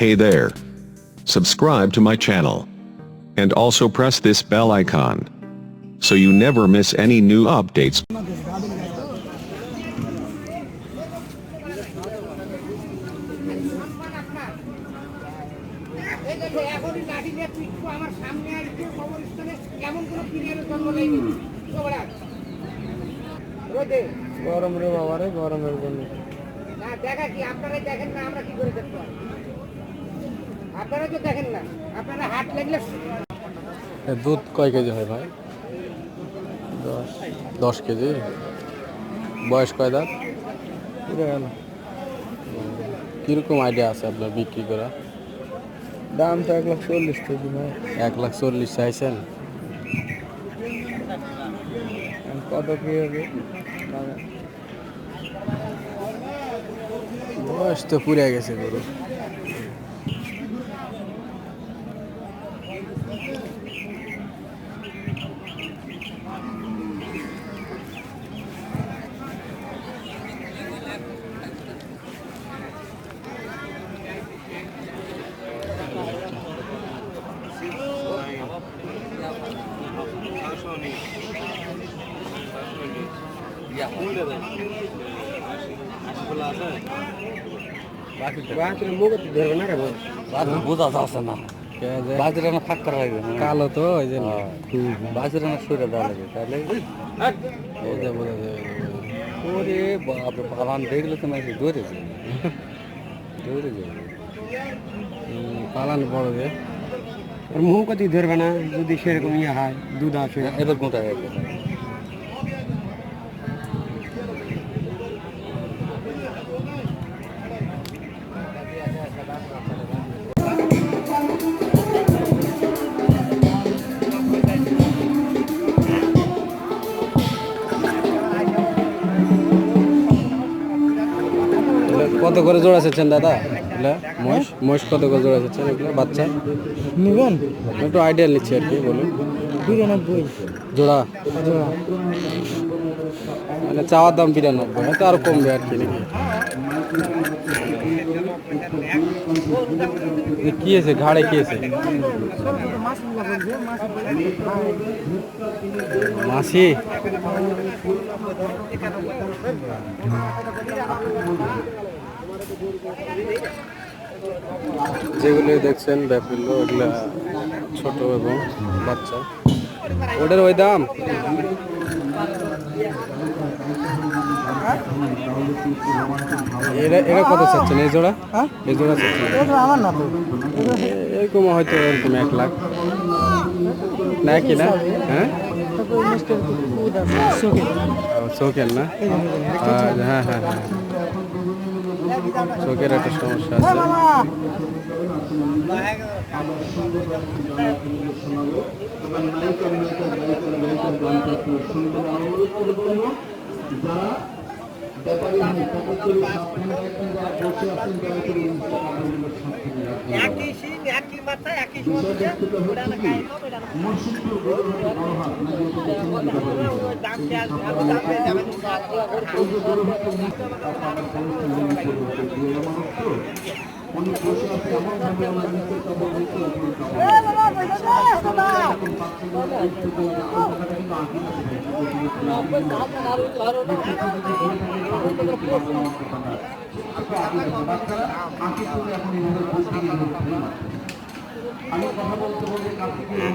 Hey there. Subscribe to my channel. And also press this bell icon. So you never miss any new updates. এই দেখো, এখনই লাঠি নিয়ে পিটবো, আমার সামনে আসবে কবরস্থানে, এমন কোনো ক্লিয়ারের জন্ম নেয়নি। যুবরাজ, রোদে। গরম রে বাবা রে গরমের জন্য না, দেখা কি, আপনারাই দেখেন না, আমরা কি করে দেখবো? আপনারা তো দেখেন না। আপনারা হাত লাগলে দুধ কয় কেজি হয় ভাই? দশ দশ কেজি? বয়স কয় দাঁত? কীরকম আইডিয়া আছে আপনার বিক্রি করা? দাম তো এক লাখ চল্লিশ কেজি ভাই। এক লাখ চল্লিশ চাইছেন? কত কি হবে? বয়স তো পুড়ে গেছে গরু। বোঝা যাচ্ছে না। বাজারে না ফাঁক করা লাগবে কালো তো ওই যে বাজারে না সরে দেওয়া লাগে তাহলে বোঝা বোঝা যাবে ওরে বাপরে বাবান দেখলে তো নাকি দৌড়ে যাবে। দৌড়ে যাবে। পালান বড় যে। আর মুখ কত ধরবে না যদি সেরকম ইয়ে হয় দুধ আসে। এবার কোনটা কত করে জোড়া চাচ্ছেন দাদা? এগুলা? মহিষ? মহিষ কত করে জোড়া চাচ্ছেন এগুলো? বাচ্চা? নেবেন? একটু আইডিয়া নিচ্ছি আর কি বলুন। বিরানব্বই। জোড়া? মানে চাওয়ার দাম বিরানব্বই হয়তো আরও কমবে আর কি নাকি? কি আছে ঘাড়ে কি আছে মাসি? যেগুলো দেখছেন ব্যাপিল ওগুলা ছোট এবং বাচ্চা। ওটার ওই দাম? এরা এরা কত চাচ্ছেন? এই জোড়া? এই জোড়া চাচ্ছেন? আমার না এরকম হয়তো এরকম এক লাখ। না কি না? হ্যাঁ? ও, চোখের না। হ্যাঁ হ্যাঁ হ্যাঁ। চোখের একটা সমস্যা আছে। আমি কথা বলতে বলতে কার্তিকের